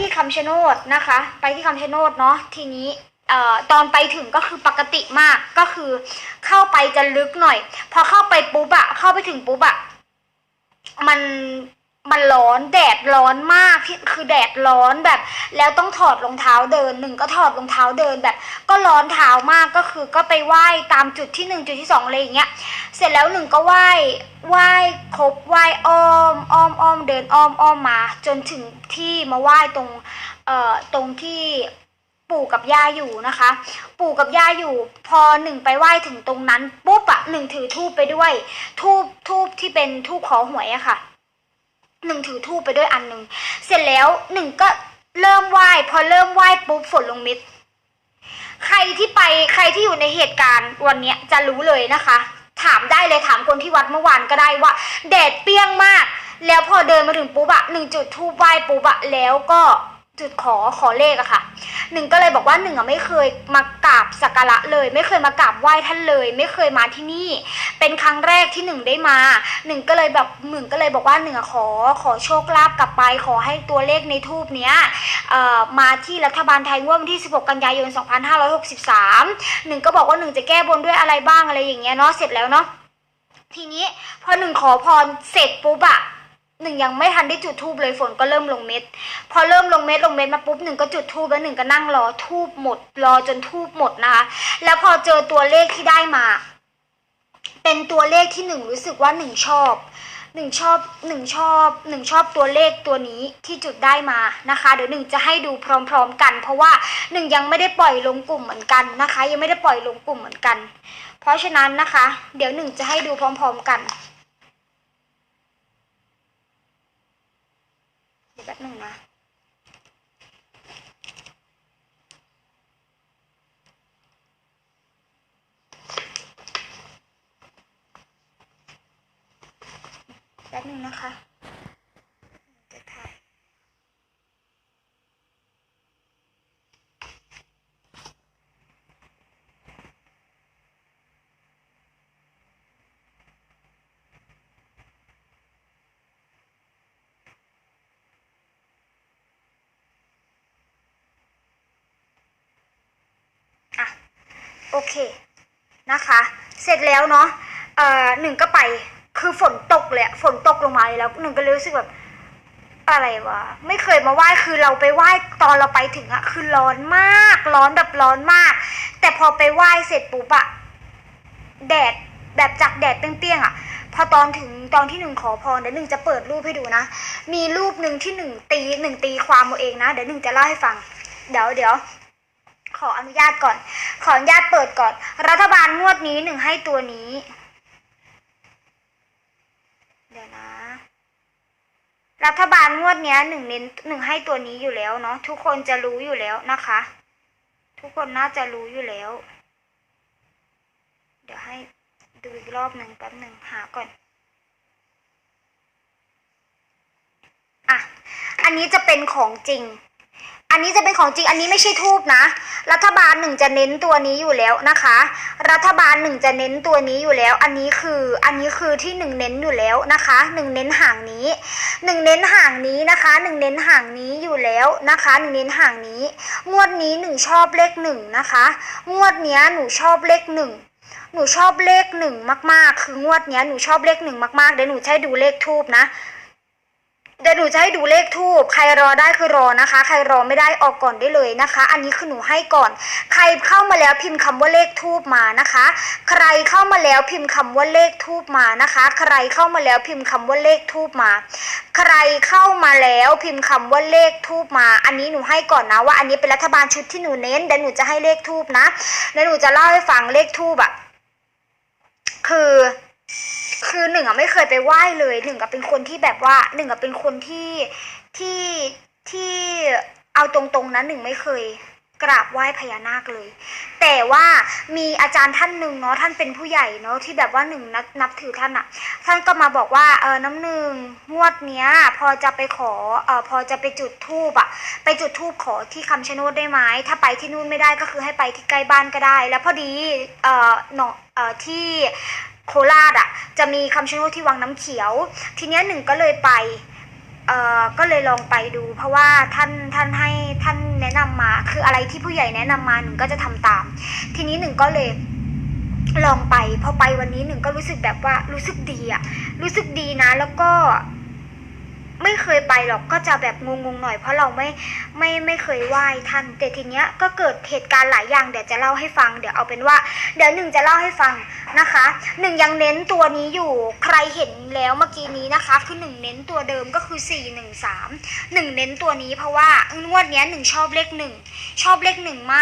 ที่คำชะโนดนะคะ ไปที่คำชะโนดเนาะทีนี้เอ่อตอนไปถึงก็คือปกติมากก็คือเข้าไปจะลึกหน่อย พอเข้าไปปุ๊บอะเข้าไปถึงปุ๊บอะมัน มันร้อนแดดร้อนมากที่คือแดดร้อนแบบ แล้วต้องถอดรองเท้าเดินหนึ่งก็ถอดรองเท้าเดินแบบ ก็ร้อนเท้ามากก็คือก็ไปไหว้ตามจุดที่หนึ่งจุดที่สองอะไรอย่างเงี้ยเสร็จแล้วหนึ่งก็ไหว้ไหว้ครบไหว้อ้อมอ้อมอ้อมเดินอ้อมอ้อมมา จนถึงที่มาไหว้ตรงเอ่อตรงที่ปู่กับย่าอยู่นะคะ ปู่กับย่าอยู่ พอหนึ่งไปไหว้ถึงตรงนั้นปุ๊บอะหนึ่งถือทูบไปด้วยทูบทูบที่เป็นทูบขอหวยอะค่ะ หนึ่งถือทูบไปด้วยอันหนึ่งเสร็จแล้วหนึ่งก็เริ่มไหว้พอเริ่มไหว้ปุ๊บฝนลงมิดใครที่ไปใครที่อยู่ในเหตุการณ์วันเนี้ยจะรู้เลยนะคะ ถามได้เลยถามคนที่วัดเมื่อวานก็ได้ว่าแดดเปรี้ยงมาก แล้วพอเดินมาถึงปุ๊บอะหนึ่งจุดทูบไหว้ปุ๊บอะแล้วก็ จุดขอขอเลขอะค่ะหนึ่งก็เลยบอกว่าหนึ่งอะไม่เคยมากราบสักการะเลย ไม่เคยมากราบไหว้ท่านเลย ไม่เคยมาที่นี่ เป็นครั้งแรกที่หนึ่งได้มาหนึ่งก็เลยแบบหนึ่งก็เลยบอกว่าหนึ่งอะขอขอโชคลาภกลับไป ขอให้ตัวเลขในทูบเนี้ยเอ่อมาที่รัฐบาลไทยงวดวันที่ 16 กันยายน 2563หนึ่งก็บอกว่าหนึ่งจะแก้บนด้วยอะไรบ้างอะไรอย่างเงี้ยเนาะเสร็จแล้วเนาะทีนี้พอหนึ่งขอพรเสร็จปุ๊บอะ หนึ่งยังไม่ทันได้จุดทูบเลยฝนก็เริ่มลงเม็ด พอเริ่มลงเม็ดลงเม็ดมาปุ๊บหนึ่งก็จุดทูบแล้วหนึ่งก็นั่งรอทูบหมด รอจนทูบหมดนะคะ แล้วพอเจอตัวเลขที่ได้มา เป็นตัวเลขที่หนึ่งรู้สึกว่าหนึ่งชอบหนึ่งชอบหนึ่งชอบหนึ่งชอบตัวเลขตัวนี้ที่จุดได้มานะคะ เดี๋ยวหนึ่งจะให้ดูพร้อมๆกัน เพราะว่าหนึ่งยังไม่ได้ปล่อยลงกลุ่มเหมือนกันนะคะ ยังไม่ได้ปล่อยลงกลุ่มเหมือนกัน เพราะฉะนั้นนะคะ เดี๋ยวหนึ่งจะให้ดูพร้อม ๆ กันเดี๋ยว แป๊บหนึ่งนะแป๊บหนึ่งนะคะจะ โอเคนะคะ เสร็จแล้วเนาะเอ่อหนึ่งก็ไปคือฝนตกเลยฝนตกลงมาเลยแล้วหนึ่งก็เลยรู้สึกแบบอะไรวะไม่เคยมาไหว้คือเราไปไหว้ตอนเราไปถึงอะคือร้อนมากร้อนแบบร้อนมาก แต่พอไปไหว้เสร็จปุ๊บอะแดดแบบจากแดดเปรี้ยงๆอะพอตอนถึงตอนที่หนึ่งขอพรเดี๋ยวหนึ่งจะเปิดรูปให้ดูนะ มีรูปหนึ่งที่หนึ่งตีหนึ่งตีความเอาเองนะเดี๋ยวหนึ่งจะเล่าให้ฟัง เดี๋ยวเดี๋ยว ขออนุญาตก่อน ขออนุญาตเปิดก่อน รัฐบาลงวดนี้หนึ่งให้ตัวนี้ เดี๋ยวนะ รัฐบาลงวดเนี้ยหนึ่งเน้นหนึ่งให้ตัวนี้อยู่แล้วเนาะทุกคนจะรู้อยู่แล้วนะคะ ทุกคนน่าจะรู้อยู่แล้ว เดี๋ยวให้ดูอีกรอบหนึ่งแป๊บหนึ่งหาก่อนอะอันนี้จะเป็นของจริง อันนี้จะเป็นของจริงอันนี้ไม่ใช่ทูบนะ รัฐบาลหนึ่งจะเน้นตัวนี้อยู่แล้วนะคะ รัฐบาลหนึ่งจะเน้นตัวนี้อยู่แล้ว อันนี้คืออันนี้คือที่หนึ่งเน้นอยู่แล้วนะคะหนึ่งเน้นห่างนี้หนึ่งเน้นห่างนี้นะคะหนึ่งเน้นห่างนี้อยู่แล้วนะคะหนึ่งเน้นห่างนี้ งวดนี้หนึ่งชอบเลขหนึ่งนะคะ งวดเนี้ยหนูชอบเลขหนึ่งหนูชอบเลขหนึ่งมากๆ คืองวดเนี้ยหนูชอบเลขหนึ่งมากๆเดี๋ยวหนูให้ดูเลขทูบนะ เดี๋ยวหนูจะให้ดูเลขทูบใครรอได้คือรอนะคะ ใครรอไม่ได้ออกก่อนได้เลยนะคะ อันนี้คือหนูให้ก่อน ใครเข้ามาแล้วพิมพ์คำว่าเลขทูบมานะคะ ใครเข้ามาแล้วพิมพ์คำว่าเลขทูบมานะคะ ใครเข้ามาแล้วพิมพ์คำว่าเลขทูบมา ใครเข้ามาแล้วพิมพ์คำว่าเลขทูบมา อันนี้หนูให้ก่อนนะว่า อันนี้เป็นรัฐบาลชุดที่หนูเน้นเดี๋ยวหนูจะให้เลขทูบนะเดี๋ยวหนูจะเล่าให้ฟังเลขทูบอะคือ คือหนึ่งอะไม่เคยไปไหว้เลยหนึ่งอะเป็นคนที่แบบว่าหนึ่งอะเป็นคนที่ที่ที่เอาตรงๆนะหนึ่งไม่เคยกราบไหว้พญานาคเลย แต่ว่ามีอาจารย์ท่านหนึ่งเนาะท่านเป็นผู้ใหญ่เนาะที่แบบว่าหนึ่งนับนับถือท่านอะท่านก็มาบอกว่าเออน้ำหนึ่งงวดเนี้ย พอจะไปขอเออพอจะไปจุดธูปอะไปจุดธูปขอที่คำชะโนดได้ไหมถ้าไปที่นู่นไม่ได้ก็คือให้ไปที่ใกล้บ้านก็ได้ แล้วพอดีเออเนาะเออที่ โคราชอะจะมีคำชะโนดที่วังน้ำเขียว ทีเนี้ยหนึ่งก็เลยไปเอ่อก็เลยลองไปดู เพราะว่าท่านท่านให้ท่านแนะนำมา คืออะไรที่ผู้ใหญ่แนะนำมาหนึ่งก็จะทำตาม ทีนี้หนึ่งก็เลยลองไปพอไปวันนี้หนึ่งก็รู้สึกแบบว่ารู้สึกดีอะรู้สึกดีนะแล้วก็ ยไปหรอกก็จะแบบงงๆหน่อยเพราะเราไม่ไม่ไม่เคยไหว้ท่าน แต่ทีเนี้ยก็เกิดเหตุการณ์หลายอย่างเดี๋ยวจะเล่าให้ฟัง เดี๋ยวเอาเป็นว่า เดี๋ยวหนึ่งจะเล่าให้ฟังนะคะหนึ่งยังเน้นตัวนี้อยู่ใครเห็นแล้วเมื่อกี้นี้นะคะ คือหนึ่งเน้นตัวเดิมก็คือสี่หนึ่งสามหนึ่งเน้นตัวนี้เพราะว่างวดเนี้ยหนึ่งชอบเลขหนึ่งชอบเลขหนึ่งมาก